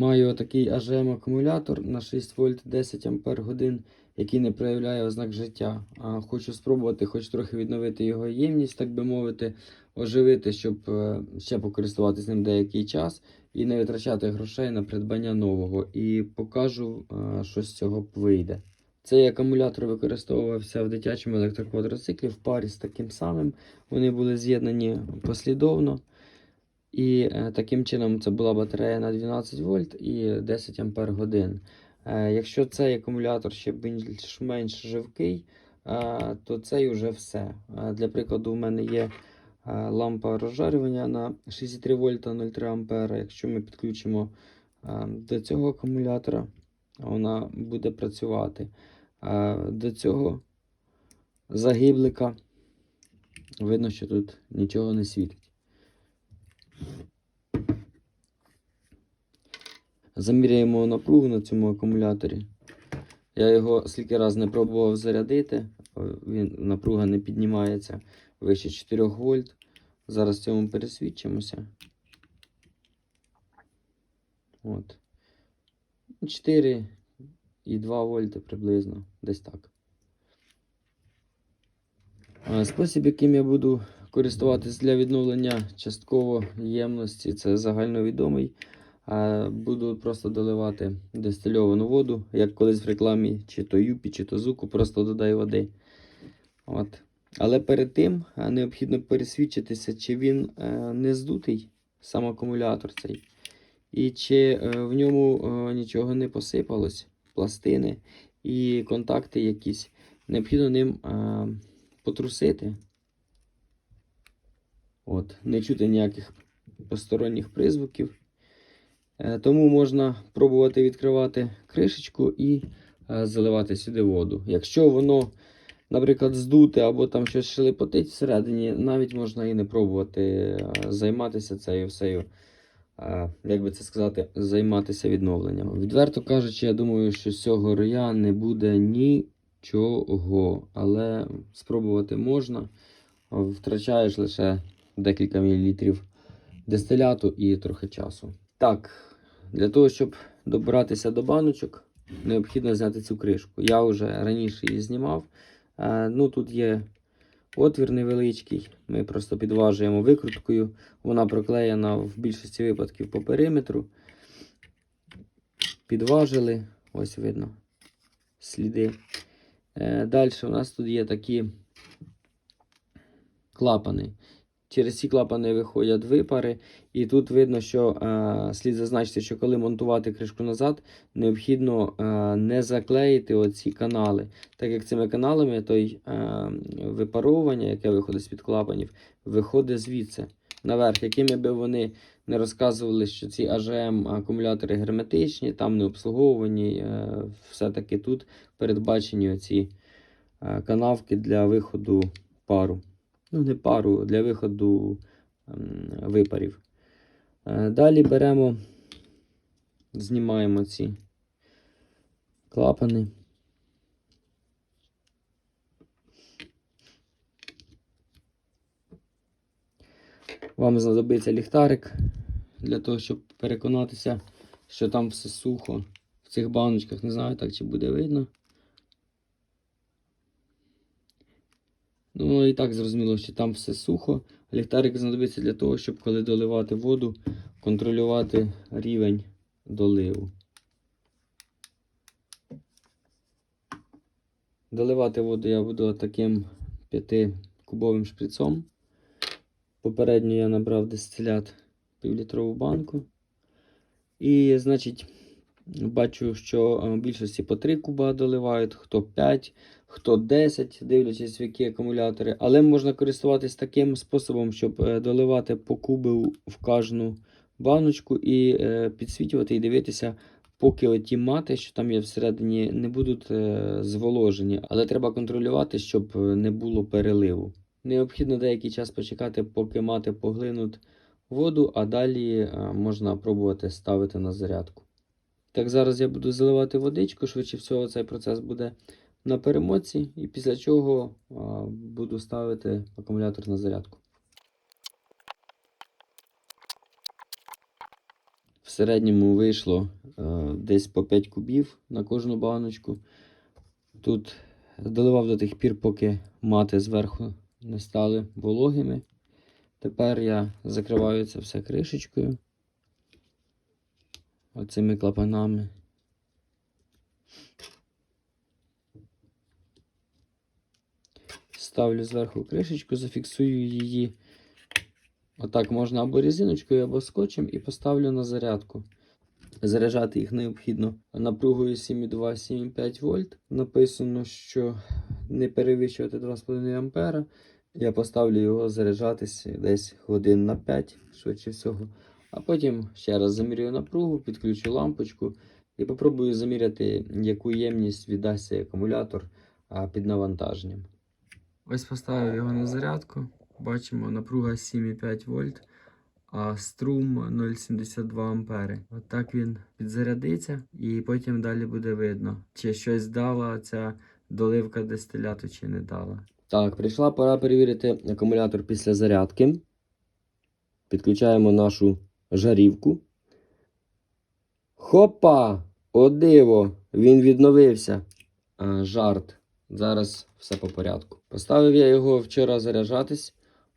Маю отакий AGM акумулятор на 6 вольт 10 ампер годин, який не проявляє ознак життя. А хочу спробувати хоч трохи відновити його ємність, так би мовити, оживити, щоб е, ще покористуватися ним деякий час і не витрачати грошей на придбання нового. І покажу, е, що з цього вийде. Цей акумулятор використовувався в дитячому електроквадроциклі в парі з таким самим. Вони були з'єднані послідовно. І е, таким чином це була батарея на 12 вольт і 10 ампер годин. Е, якщо цей акумулятор ще більш-менш живкий, е, то цей вже все. Для прикладу, у мене є лампа розжарювання на 6,3 вольта 0,3 ампера. Якщо ми підключимо до цього акумулятора, вона буде працювати. До цього загиблика видно, що тут нічого не світить. Заміряємо напругу на цьому акумуляторі. Я його скільки раз не пробував зарядити, він, напруга не піднімається вище 4 вольт. Зараз цьому пересвідчимося. От. 4,2 вольти приблизно, десь так. Спосіб, яким я буду користуватись для відновлення частково ємності, це загальновідомий. Буду просто доливати дистильовану воду, як колись в рекламі, чи то Юпі, чи то Зуку, просто додай води. От. Але перед тим необхідно пересвідчитися, чи він е, не здутий, сам акумулятор цей, і чи е, в ньому е, нічого не посипалось, пластини і контакти якісь. Необхідно ним е, потрусити. От, не чути ніяких посторонніх призвуків. Е, Тому можна пробувати відкривати кришечку і е, заливати сюди воду. Якщо воно, наприклад, здуте або там щось шелепотить всередині, навіть можна і не пробувати е, займатися цією всею, як би це сказати, займатися відновленням. Відверто кажучи, я думаю, що з цього роя не буде нічого, але спробувати можна. Втрачаєш лише декілька мілілітрів дистиляту і трохи часу. Так, для того, щоб добратися до баночок, необхідно зняти цю кришку. Я вже раніше її знімав. Е, ну, тут є отвір невеличкий. Ми просто підважуємо викруткою. Вона проклеєна в більшості випадків по периметру. Підважили, ось видно сліди. Е, Далі у нас тут є такі клапани. Через ці клапани виходять випари, і тут видно, що е, слід зазначити, що коли монтувати кришку назад, необхідно е, не заклеїти оці канали. Так як цими каналами той е, випаровування, яке виходить з-під клапанів, виходить звідси наверх, якими би вони не розказували, що ці AGM акумулятори герметичні, там не обслуговувані, е, все-таки тут передбачені оці е, канавки для виходу пару. Ну, не пару для виходу ем, випарів. Е, Далі беремо, знімаємо ці клапани. Вам знадобиться ліхтарик для того, щоб переконатися, що там все сухо. В цих баночках не знаю так, чи буде видно. Ну і так зрозуміло, що там все сухо. Ліхтарик знадобиться для того, щоб коли доливати воду, контролювати рівень доливу. Доливати воду я буду таким 5-кубовим шприцом. Попередньо я набрав дистилят півлітрову банку. І, значить, бачу, що е, в більшості по 3 куба доливають, хто 5, хто 10, дивлячись, в які акумулятори. Але можна користуватись таким способом, щоб е, доливати по кубу в кожну баночку і е, підсвічувати і дивитися, поки оті мати, що там є всередині, не будуть е, зволожені. Але треба контролювати, щоб не було переливу. Необхідно деякий час почекати, поки мати поглинуть воду, а далі можна пробувати ставити на зарядку. Так, зараз я буду заливати водичку, швидше всього цей процес буде на перемоці, і після чого буду ставити акумулятор на зарядку. Все середньому вийшло десь по 5 кубів на кожну баночку. Тут доливав до тих пір, поки мати зверху не стали вологими. Тепер я закриваю це все кришечкою. Оцими клапанами. Ставлю зверху кришечку, зафіксую її. Отак можна або резиночкою, або скотчем і поставлю на зарядку. Заряджати їх необхідно напругою 7,2-7,5 вольт. Написано, що не перевищувати 2,5 ампера. Я поставлю його заряджатись десь годин на 5, швидше всього. А потім ще раз замірюю напругу, підключу лампочку і попробую заміряти, яку ємність віддасть акумулятор під навантаженням. Ось поставив його на зарядку. Бачимо, напруга 7,5 вольт, а струм 0,72 ампери. Отак він підзарядиться, і потім далі буде видно, чи щось дала ця доливка дистиляту, чи не дала. Так, прийшла пора перевірити акумулятор після зарядки. Підключаємо нашу жарівку. Хопа! О диво! Він відновився. А, жарт. Зараз все по порядку. Поставив я його вчора заряджатись.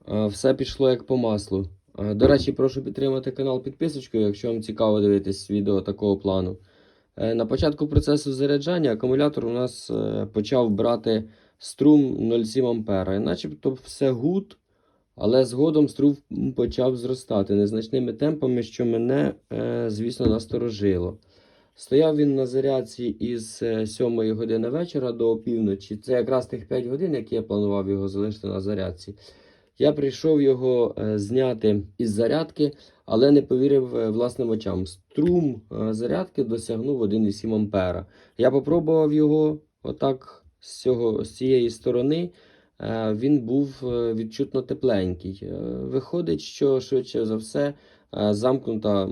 Все пішло як по маслу. До речі, прошу підтримати канал підписочкою, якщо вам цікаво дивитись відео такого плану. Е, На початку процесу заряджання акумулятор у нас е, почав брати струм 0,7 ампера. І начебто все гуд, але згодом струм почав зростати незначними темпами, що мене, е, звісно, насторожило. Стояв він на зарядці із 7 години вечора до опівночі. Це якраз тих 5 годин, які я планував його залишити на зарядці. Я прийшов його е, зняти із зарядки, але не повірив е, власним очам. Струм е, зарядки досягнув 1,7 ампера. Я попробував його отак з, цього, з цієї сторони. Е, Він був е, відчутно тепленький. Е, Виходить, що швидше за все е, замкнута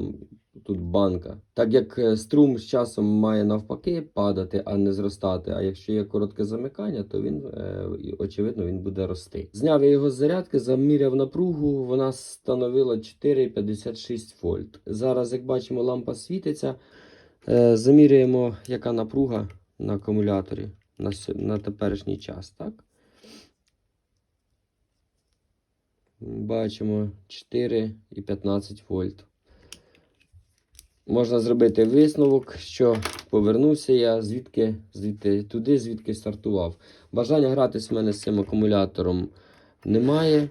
тут банка. Так як е, струм з часом має навпаки падати, а не зростати. А якщо є коротке замикання, то він е, очевидно він буде рости. Зняв я його з зарядки, заміряв напругу. Вона становила 4,56 вольт. Зараз, як бачимо, лампа світиться. Е, Заміряємо, яка напруга на акумуляторі на, на теперішній час. Так? Бачимо 4,15 вольт. Можна зробити висновок, що повернувся я звідки, звідти туди, звідки стартував. Бажання гратись в мене з цим акумулятором немає.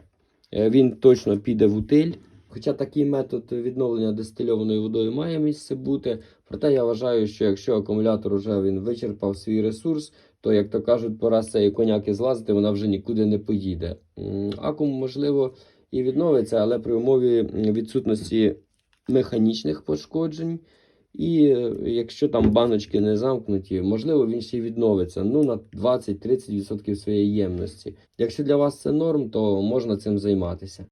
Е, Він точно піде в утиль. Хоча такий метод відновлення дистильованою водою має місце бути. Проте я вважаю, що якщо акумулятор вже він вичерпав свій ресурс, то, як то кажуть, пора з цієї коняки злазити, вона вже нікуди не поїде. Акум, можливо, і відновиться, але при умові відсутності механічних пошкоджень. І е, якщо там баночки не замкнуті, можливо, він ще й відновиться ну, на 20-30% своєї ємності. Якщо для вас це норм, то можна цим займатися.